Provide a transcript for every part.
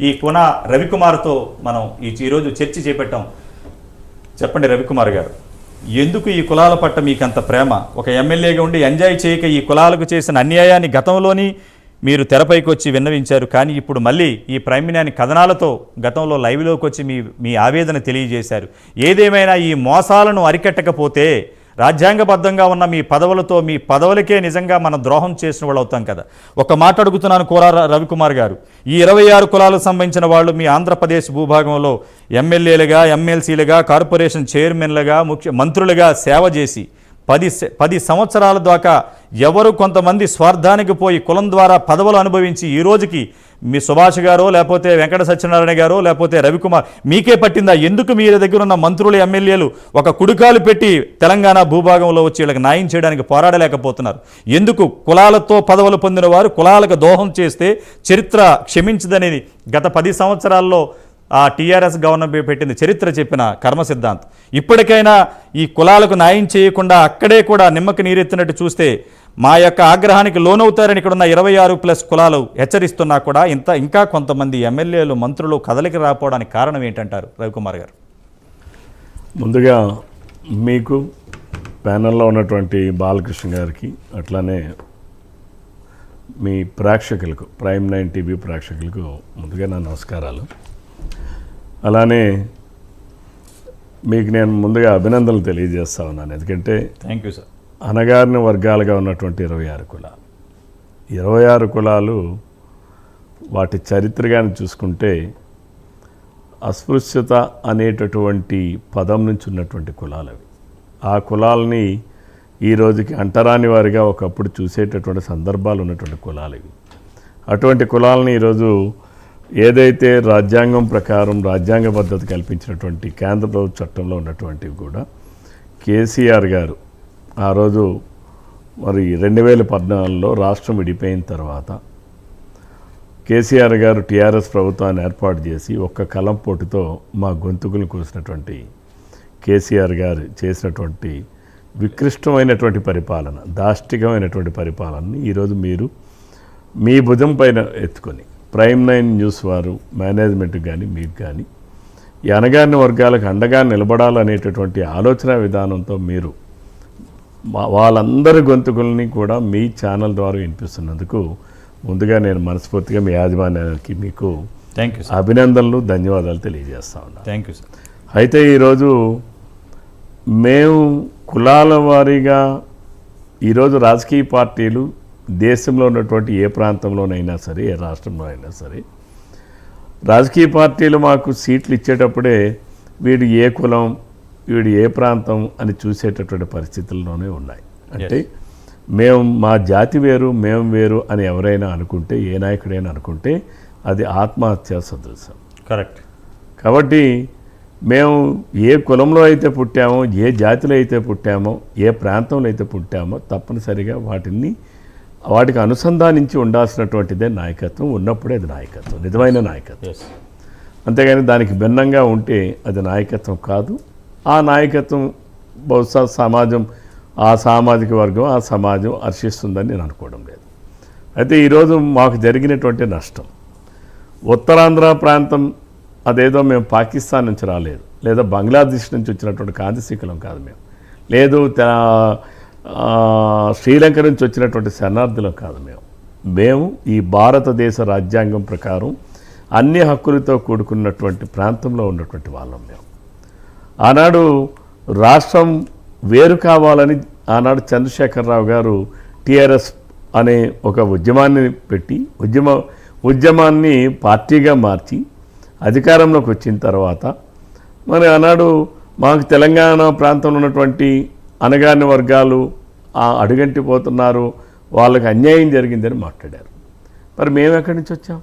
ఈ కున రవికుమార్తో మనం ఈ ఈరోజు చర్చ చేపట్టాం. చెప్పండి రవికుమార్ గారు. ఎందుకు ఈ కులాల పట్ల మీకంత ప్రేమ? ఒక ఎమ్మెల్యేగా ఉండి ఎంజాయ్ చేయక ఈ కులాలకు చేసిన అన్యాయాన్ని గతంలోని మీరు తెరపైకి వచ్చి విన్నవించారు. కానీ ఇప్పుడు మళ్ళీ ఈ ప్రైమినాని కథనాలతో గతంలో లైవ్లోకి వచ్చి మీ మీ ఆవేదన తెలియజేశారు. ఏదేమైనా ఈ మోసాలను అరికట్టకపోతే రాజ్యాంగబద్ధంగా ఉన్న మీ పదవులతో మీ పదవులకే నిజంగా మనం ద్రోహం చేసిన వాళ్ళు అవుతాం కదా. ఒక మాట అడుగుతున్నాను కోరా రవికుమార్ గారు. ఈ ఇరవై ఆరు కులాలకు సంబంధించిన వాళ్ళు మీ ఆంధ్రప్రదేశ్ భూభాగంలో ఎమ్మెల్యేలుగా ఎమ్మెల్సీలుగా కార్పొరేషన్ చైర్మన్లుగా ముఖ్య మంత్రులుగా సేవ చేసి పది పది సంవత్సరాల దాకా ఎవరు కొంతమంది స్వార్థానికి పోయి కులం ద్వారా పదవులు అనుభవించి ఈ రోజుకి మీ సుభాష్ గారో లేకపోతే వెంకట సత్యనారాయణ గారో లేకపోతే రవికుమార్ మీకే పట్టిందా? ఎందుకు మీ దగ్గర ఉన్న మంత్రులు ఎమ్మెల్యేలు ఒక కుడికాలు పెట్టి తెలంగాణ భూభాగంలో వచ్చి వీళ్ళకి న్యాయం చేయడానికి పోరాడలేకపోతున్నారు? ఎందుకు కులాలతో పదవులు పొందిన వారు కులాలకు దోహం చేస్తే చరిత్ర క్షమించదనేది గత పది సంవత్సరాల్లో ఆ టీఆర్ఎస్ గవర్నమెంట్ పెట్టింది చరిత్ర చెప్పిన కర్మ సిద్ధాంతం. ఇప్పటికైనా ఈ కులాలకు న్యాయం చేయకుండా అక్కడే కూడా నిమ్మకి నీరెత్తినట్టు చూస్తే మా యొక్క ఆగ్రహానికి లోనవుతారని ఇక్కడ ఉన్న ఇరవై ఆరు ప్లస్ కులాలు హెచ్చరిస్తున్నా కూడా ఇంత ఇంకా కొంతమంది ఎమ్మెల్యేలు మంత్రులు కదలికి రాకపోవడానికి కారణం ఏంటంటారు రవికుమార్ గారు? ముందుగా మీకు ప్యానల్లో ఉన్నటువంటి బాలకృష్ణ గారికి అట్లానే మీ ప్రేక్షకులకు ప్రైమ్ నైన్ టీవీ ప్రేక్షకులకు ముందుగా నా నమస్కారాలు. అలానే మీకు నేను ముందుగా అభినందనలు తెలియజేస్తా ఉన్నాను. ఎందుకంటే థ్యాంక్ యూ సార్ అనగారిన వర్గాలుగా ఉన్నటువంటి ఇరవై ఆరు కులాలు. ఇరవై ఆరు కులాలు వాటి చరిత్ర కానీ చూసుకుంటే అస్పృశ్యత అనేటటువంటి పదం నుంచి ఉన్నటువంటి కులాలు అవి. ఆ కులాలని ఈ రోజుకి అంటరాని వారిగా ఒకప్పుడు చూసేటటువంటి సందర్భాలు ఉన్నటువంటి కులాలు ఇవి. అటువంటి కులాలని ఈరోజు ఏదైతే రాజ్యాంగం ప్రకారం రాజ్యాంగ పద్ధతి కల్పించినటువంటి కేంద్ర ప్రభుత్వ చట్టంలో ఉన్నటువంటివి కూడా కేసీఆర్ గారు ఆ రోజు మరి రెండు వేల పద్నాలుగులో రాష్ట్రం విడిపోయిన తర్వాత కేసీఆర్ గారు టీఆర్ఎస్ ప్రభుత్వాన్ని ఏర్పాటు చేసి ఒక్క కలం పోటుతో మా గొంతుకులు కూసినటువంటి కేసీఆర్ గారు చేసినటువంటి వికృష్టమైనటువంటి పరిపాలన దాష్టికమైనటువంటి పరిపాలనని ఈరోజు మీరు మీ భుజం పైన ఎత్తుకొని ప్రైమ్ నైన్ న్యూస్ వారు మేనేజ్మెంట్ కానీ మీకు కానీ ఈ వర్గాలకు అండగా నిలబడాలనేటటువంటి ఆలోచన విధానంతో మీరు వాళ్ళందరి గొంతుకుల్ని కూడా మీ ఛానల్ ద్వారా వినిపిస్తున్నందుకు ముందుగా నేను మనస్ఫూర్తిగా మీ యాజమాన్యానికి మీకు థ్యాంక్ యూ సార్ అభినందనలు ధన్యవాదాలు తెలియజేస్తా ఉన్నాను థ్యాంక్ యూ సార్ అయితే ఈరోజు మేము కులాల వారీగా ఈరోజు రాజకీయ పార్టీలు దేశంలో ఉన్నటువంటి ఏ ప్రాంతంలోనైనా సరే ఏ రాష్ట్రంలో అయినా సరే రాజకీయ పార్టీలు మాకు సీట్లు ఇచ్చేటప్పుడే వీడు ఏ కులం వీడు ఏ ప్రాంతం అని చూసేటటువంటి పరిస్థితుల్లోనే ఉన్నాయి. అంటే మేము మా జాతి వేరు మేము వేరు అని ఎవరైనా అనుకుంటే ఏ నాయకుడైనా అనుకుంటే అది ఆత్మహత్య సదృశం. కరెక్ట్ కాబట్టి మేము ఏ కులంలో అయితే పుట్టామో ఏ జాతిలో అయితే పుట్టామో ఏ ప్రాంతంలో అయితే పుట్టామో తప్పనిసరిగా వాటిని వాటికి అనుసంధానించి ఉండాల్సినటువంటిదే నాయకత్వం. ఉన్నప్పుడే అది నాయకత్వం నిజమైన నాయకత్వం. అంతేగాని దానికి భిన్నంగా ఉంటే అది నాయకత్వం కాదు. ఆ నాయకత్వం బహుశా సమాజం ఆ సామాజిక వర్గం ఆ సమాజం హర్షిస్తుందని నేను అనుకోవడం లేదు. అయితే ఈరోజు మాకు జరిగినటువంటి నష్టం. ఉత్తరాంధ్ర ప్రాంతం అదేదో మేము పాకిస్తాన్ నుంచి రాలేదు. లేదా బంగ్లాదేశ్ నుంచి వచ్చినటువంటి కాంతిశీకులం కాదు మేము. లేదు శ్రీలంక నుంచి వచ్చినటువంటి శరణార్థులం కాదు మేము. మేము ఈ భారతదేశ రాజ్యాంగం ప్రకారం అన్ని హక్కులతో కూడుకున్నటువంటి ప్రాంతంలో ఉన్నటువంటి వాళ్ళం మేము. ఆనాడు రాష్ట్రం వేరు కావాలని ఆనాడు చంద్రశేఖరరావు గారు టిఆర్ఎస్ అనే ఒక ఉద్యమాన్ని పెట్టి ఉద్యమ ఉద్యమాన్ని పార్టీగా మార్చి అధికారంలోకి వచ్చిన తర్వాత మరి ఆనాడు మాకు తెలంగాణ ప్రాంతంలో ఉన్నటువంటి అనగాని వర్గాలు ఆ అడుగంటి పోతున్నారు వాళ్ళకి అన్యాయం జరిగిందని మాట్లాడారు. మరి మేము ఎక్కడి నుంచి వచ్చాం?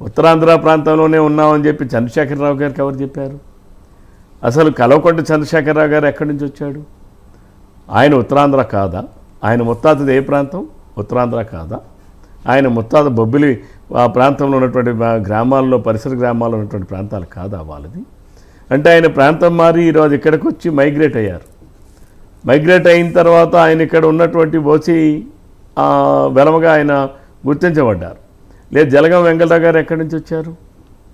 ఉత్తరాంధ్ర ప్రాంతంలోనే ఉన్నామని చెప్పి చంద్రశేఖరరావు గారికి ఎవరు చెప్పారు? అసలు కలవకొండ చంద్రశేఖరరావు గారు ఎక్కడి నుంచి వచ్చాడు? ఆయన ఉత్తరాంధ్ర కాదా? ఆయన ముత్తాతది ఏ ప్రాంతం? ఉత్తరాంధ్ర కాదా? ఆయన ముత్తాత బొబ్బిలి ఆ ప్రాంతంలో ఉన్నటువంటి గ్రామాల్లో పరిసర గ్రామాల్లో ఉన్నటువంటి ప్రాంతాలు కాదా వాళ్ళది? అంటే ఆయన ప్రాంతం మారి ఈరోజు ఇక్కడికి వచ్చి మైగ్రేట్ అయ్యారు. మైగ్రేట్ అయిన తర్వాత ఆయన ఇక్కడ ఉన్నటువంటి బోసి వెలమగా ఆయన గుర్తించబడ్డారు. లేదు జలగం వెంకటరావు గారు ఎక్కడి నుంచి వచ్చారు?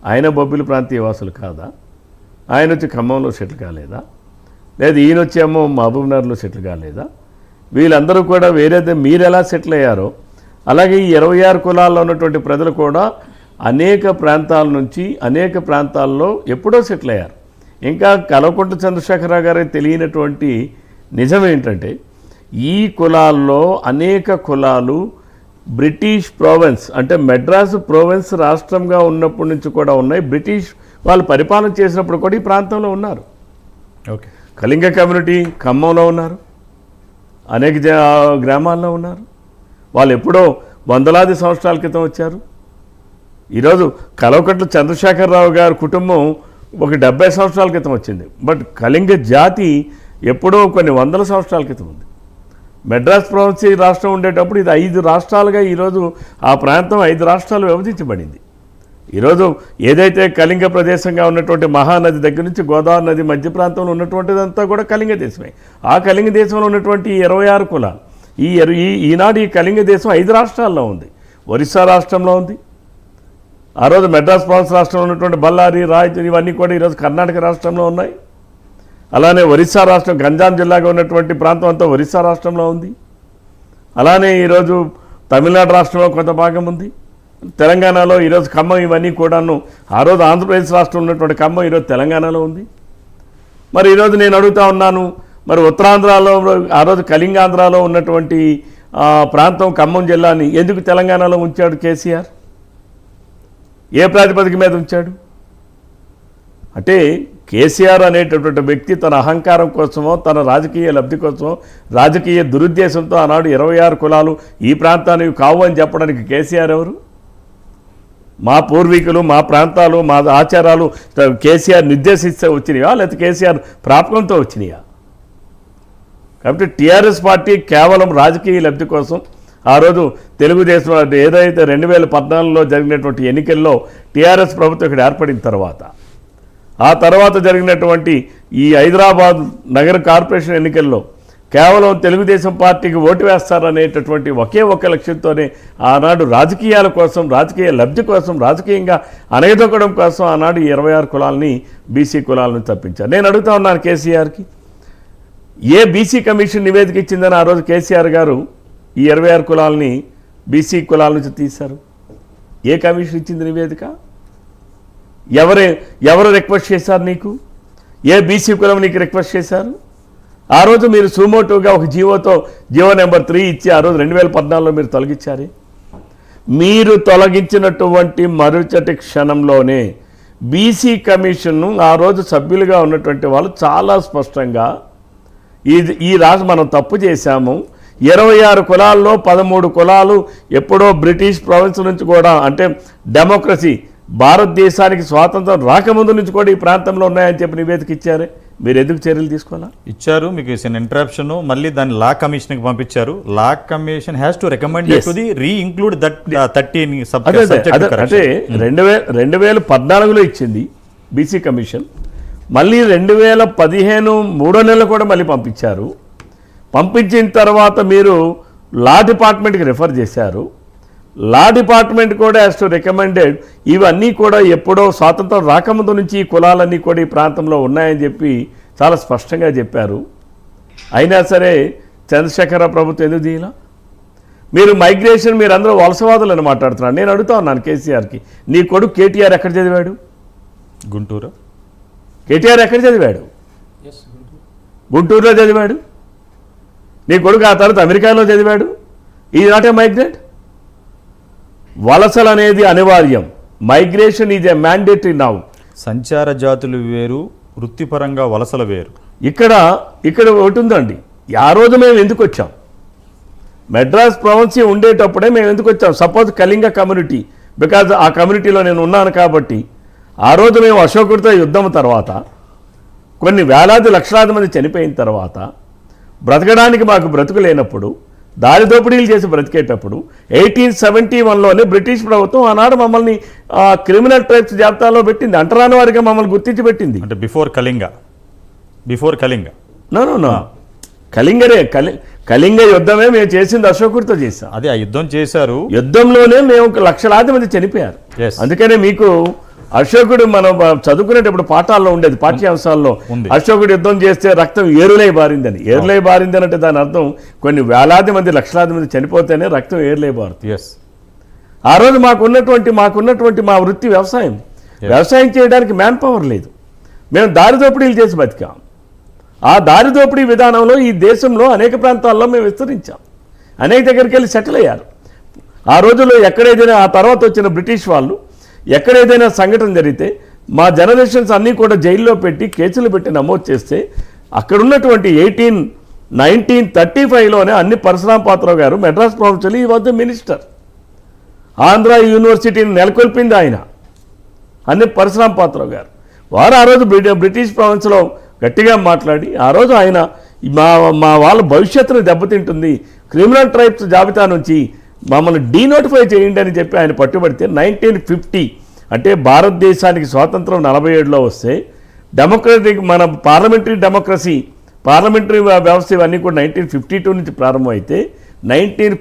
ఆయన బొబ్బిలి ప్రాంతీయ వాసులు కాదా? ఆయన వచ్చి ఖమ్మంలో సెటిల్ కాలేదా? లేదు ఈయన వచ్చేమో మహబూబ్నగర్లో సెటిల్ కాలేదా? వీళ్ళందరూ కూడా వేరేదే మీరు ఎలా సెటిల్ అయ్యారో అలాగే ఈ ఇరవై ఆరు కులాల్లో ఉన్నటువంటి ప్రజలు కూడా అనేక ప్రాంతాల నుంచి అనేక ప్రాంతాల్లో ఎప్పుడో సెటిల్ అయ్యారు. ఇంకా కలవకుంట చంద్రశేఖరరావు గారికి తెలియనటువంటి నిజం ఏంటంటే ఈ కులాల్లో అనేక కులాలు బ్రిటిష్ ప్రోవెన్స్ అంటే మెడ్రాసు ప్రోవెన్స్ రాష్ట్రంగా ఉన్నప్పటి నుంచి కూడా ఉన్నాయి. బ్రిటిష్ వాళ్ళు పరిపాలన చేసినప్పుడు కూడా ఈ ప్రాంతంలో ఉన్నారు. ఓకే. కళింగ కమ్యూనిటీ ఖమ్మంలో ఉన్నారు. అనేక గ్రామాల్లో ఉన్నారు. వాళ్ళు ఎప్పుడో వందలాది సంవత్సరాల క్రితం వచ్చారు. ఈరోజు కలవకట్ల చంద్రశేఖరరావు గారి కుటుంబం ఒక డెబ్బై సంవత్సరాల క్రితం వచ్చింది. బట్ కళింగ జాతి ఎప్పుడో కొన్ని వందల సంవత్సరాల క్రితం ఉంది. మెడ్రాస్ ప్రొవిన్సీ రాష్ట్రం ఉండేటప్పుడు ఇది ఐదు రాష్ట్రాలుగా ఈరోజు ఆ ప్రాంతం ఐదు రాష్ట్రాలు విభజించబడింది. ఈరోజు ఏదైతే కళింగ ప్రదేశంగా ఉన్నటువంటి మహానది దగ్గర నుంచి గోదావరి నది మధ్య ప్రాంతంలో ఉన్నటువంటిదంతా కూడా కళింగ దేశమే. ఆ కళింగ దేశంలో ఉన్నటువంటి ఇరవై ఆరు కులాలు ఈ ఈ ఈనాడు ఈ కళింగ దేశం ఐదు రాష్ట్రాల్లో ఉంది. ఒరిస్సా రాష్ట్రంలో ఉంది. ఆ రోజు మెడ్రాస్ ప్రాన్స్ రాష్ట్రంలో ఉన్నటువంటి బళ్ళారి రాయచూరు ఇవన్నీ కూడా ఈరోజు కర్ణాటక రాష్ట్రంలో ఉన్నాయి. అలానే ఒరిస్సా రాష్ట్రం గంజాం జిల్లాగా ఉన్నటువంటి ప్రాంతం అంతా ఒరిస్సా రాష్ట్రంలో ఉంది. అలానే ఈరోజు తమిళనాడు రాష్ట్రంలో కొంత భాగం ఉంది. తెలంగాణలో ఈరోజు ఖమ్మం ఇవన్నీ కూడాను ఆ రోజు ఆంధ్రప్రదేశ్ రాష్ట్రం ఉన్నటువంటి ఖమ్మం ఈరోజు తెలంగాణలో ఉంది. మరి ఈరోజు నేను అడుగుతా ఉన్నాను మరి ఉత్తరాంధ్రలో ఆ రోజు కళింగాంధ్రలో ఉన్నటువంటి ప్రాంతం ఖమ్మం జిల్లాని ఎందుకు తెలంగాణలో ఉంచాడు కేసీఆర్? ఏ ప్రాతిపదిక మీద ఉంచాడు? అంటే కేసీఆర్ అనేటటువంటి వ్యక్తి తన అహంకారం కోసమో తన రాజకీయ లబ్ధి కోసమో రాజకీయ దురుద్దేశంతో ఆనాడు ఇరవై ఆరు కులాలు ఈ ప్రాంతానికి కావు అని చెప్పడానికి కేసీఆర్ ఎవరు? మా పూర్వీకులు మా ప్రాంతాలు మా ఆచారాలు కేసీఆర్ నిర్దేశిస్తే వచ్చినాయా? లేకపోతే కేసీఆర్ ప్రాపకంతో వచ్చినాయా? కాబట్టి టీఆర్ఎస్ పార్టీ కేవలం రాజకీయ లబ్ధి కోసం ఆ రోజు తెలుగుదేశం ఏదైతే రెండు వేల పద్నాలుగులో జరిగినటువంటి ఎన్నికల్లో టీఆర్ఎస్ ప్రభుత్వం ఇక్కడ ఏర్పడిన తర్వాత ఆ తర్వాత జరిగినటువంటి ఈ హైదరాబాద్ నగర కార్పొరేషన్ ఎన్నికల్లో కేవలం తెలుగుదేశం పార్టీకి ఓటు వేస్తారనేటటువంటి ఒకే ఒక లక్ష్యంతోనే ఆనాడు రాజకీయాల కోసం రాజకీయ లబ్ధి కోసం రాజకీయంగా అనగదొక్కడం కోసం ఆనాడు ఇరవై ఆరు కులాలని బీసీ కులాలను తప్పించారు. నేను అడుగుతా ఉన్నాను కేసీఆర్కి. ఏ బీసీ కమిషన్ నివేదిక ఇచ్చిందని ఆ రోజు కేసీఆర్ గారు ఈ ఇరవై ఆరు కులాలని బీసీ కులాల నుంచి తీశారు? ఏ కమిషన్ ఇచ్చింది నివేదిక? ఎవరే ఎవరు రిక్వెస్ట్ చేశారు నీకు? ఏ బీసీ కులం నీకు రిక్వెస్ట్ చేశారు? ఆ రోజు మీరు సుమోటోగా ఒక జీవోతో జీవో నెంబర్ త్రీ ఇచ్చి ఆ రోజు రెండు వేల పద్నాలుగులో మీరు తొలగించారు? మీరు తొలగించినటువంటి మరుచటి క్షణంలోనే బీసీ కమిషన్ను ఆ రోజు సభ్యులుగా ఉన్నటువంటి వాళ్ళు చాలా స్పష్టంగా ఇది ఈ రాజు మనం తప్పు చేశాము. ఇరవై ఆరు కులాల్లో పదమూడు కులాలు ఎప్పుడో బ్రిటిష్ ప్రావిన్స్ నుంచి కూడా అంటే డెమోక్రసీ భారతదేశానికి స్వాతంత్రం రాకముందు నుంచి కూడా ఈ ప్రాంతంలో ఉన్నాయని చెప్పి నివేదిక ఇచ్చారు? మీరు ఎందుకు చర్యలు తీసుకోవాలా? ఇచ్చారు మీకు ఇచ్చిన ఇంటరప్షన్ మళ్ళీ దాన్ని లా కమిషన్కి పంపించారు law commission has to recommend. To the reinclude that thirteen అదే అంటే రెండు వేల రెండు వేల పద్నాలుగులో ఇచ్చింది బీసీ కమిషన్ మళ్ళీ రెండు వేల పదిహేను మూడో నెలలు కూడా మళ్ళీ పంపించారు. పంపించిన తర్వాత మీరు లా డిపార్ట్మెంట్కి రిఫర్ చేశారు. లా డిపార్ట్మెంట్ కూడా యాజ్ టు రికమెండెడ్ ఇవన్నీ కూడా ఎప్పుడో స్వాతంత్రం రాకముందు నుంచి ఈ కులాలన్నీ కూడా ఈ ప్రాంతంలో ఉన్నాయని చెప్పి చాలా స్పష్టంగా చెప్పారు. అయినా సరే చంద్రశేఖర ప్రభుత్వం ఎందుకు తీయాల మీరు మైగ్రేషన్ మీరు అందరూ వలసవాదులు అని మాట్లాడుతున్నారు. నేను అడుగుతా ఉన్నాను కేసీఆర్కి. నీ కొడుకు కేటీఆర్ ఎక్కడ చదివాడు? గుంటూరు? కేటీఆర్ ఎక్కడ చదివాడు? గుంటూరులో చదివాడు? నీ కొడుకు ఆ తర్వాత అమెరికాలో చదివాడు? ఈ నాట్ ఏ మైగ్రేట్? వలసలు అనేది అనివార్యం. Migration is a mandatory now సంచార జాతులు వేరు వృత్తిపరంగా వలసల వేరు. ఇక్కడ ఇక్కడ ఒకటి ఉందండి. ఆ రోజు మేము ఎందుకు వచ్చాం? మెడ్రాస్ ప్రొవెన్సీ ఉండేటప్పుడే మేము ఎందుకు వచ్చాం? సపోజ్ కళింగ కమ్యూనిటీ బికాజ్ ఆ కమ్యూనిటీలో నేను ఉన్నాను కాబట్టి ఆ రోజు మేము అశోకుడితో యుద్ధం తర్వాత కొన్ని వేలాది లక్షలాది మంది చనిపోయిన తర్వాత బ్రతకడానికి మాకు బ్రతుకు లేనప్పుడు దారి దోపిడీలు చేసి బ్రతికేటప్పుడు ఎయిటీన్ సెవెంటీ వన్లోనే బ్రిటిష్ ప్రభుత్వం ఆనాడు మమ్మల్ని క్రిమినల్ ట్రైబ్స్ జాబితాలో పెట్టింది. అంటరాని వారిగా మమ్మల్ని గుర్తించి పెట్టింది. అంటే before Kalinga. Before Kalinga. No no no. కళింగరే కలి కళింగ యుద్ధమే మేము చేసింది అశోకుడితో చేశాం. అదే ఆ యుద్ధం చేశారు. యుద్ధంలోనే మేము ఒక లక్షలాది మంది చనిపోయారు. అందుకనే మీకు అశోకుడు మనం చదువుకునేటప్పుడు పాఠాల్లో ఉండేది పాఠ్యాంశాల్లో. అశోకుడు యుద్ధం చేస్తే రక్తం ఏరులై బారిందని. ఏరులై బారిందని అంటే దాని అర్థం కొన్ని వేలాది మంది లక్షలాది మంది చనిపోతేనే రక్తం ఏరులై బారుతుంది. ఎస్ ఆ రోజు మాకున్నటువంటి మాకున్నటువంటి మా వృత్తి వ్యవసాయం. వ్యవసాయం చేయడానికి మ్యాన్ పవర్ లేదు. మేము దారి దోపిడీలు చేసి బతికాం. ఆ దారి దోపిడీ విధానంలో ఈ దేశంలో అనేక ప్రాంతాల్లో మేము విస్తరించాం. అనేక దగ్గరికి వెళ్ళి సెటిల్ అయ్యారు. ఆ రోజుల్లో ఎక్కడేదైనా ఆ తర్వాత వచ్చిన బ్రిటిష్ వాళ్ళు ఎక్కడేదైనా సంఘటన జరిగితే మా జనరేషన్స్ అన్నీ కూడా జైల్లో పెట్టి కేసులు పెట్టి నమోదు చేస్తే అక్కడున్నటువంటి ఎయిటీన్ నైన్టీన్ థర్టీ ఫైవ్లోనే అన్ని పరశురాం పాత్ర గారు మెడ్రాస్ ప్రొఫెసర్ ఈ వద్ద మినిస్టర్ ఆంధ్ర యూనివర్సిటీని నెలకొల్పింది ఆయన అన్ని పరశురాం పాత్ర గారు. వారు ఆ రోజు బ్రిటిష్ ప్రావిన్స్లో గట్టిగా మాట్లాడి ఆ రోజు ఆయన మా మా వాళ్ళ భవిష్యత్తును దెబ్బతింటుంది క్రిమినల్ ట్రైబ్స్ జాబితా నుంచి మమ్మల్ని డీనోటిఫై చేయండి అని చెప్పి ఆయన పట్టుబడితే నైన్టీన్ ఫిఫ్టీ అంటే భారతదేశానికి స్వాతంత్రం నలభై ఏడులో వస్తే డెమోక్రటిక్ మన పార్లమెంటరీ డెమోక్రసీ పార్లమెంటరీ వ్యవస్థ ఇవన్నీ కూడా నైన్టీన్ ఫిఫ్టీ టూ నుంచి ప్రారంభమైతే నైన్టీన్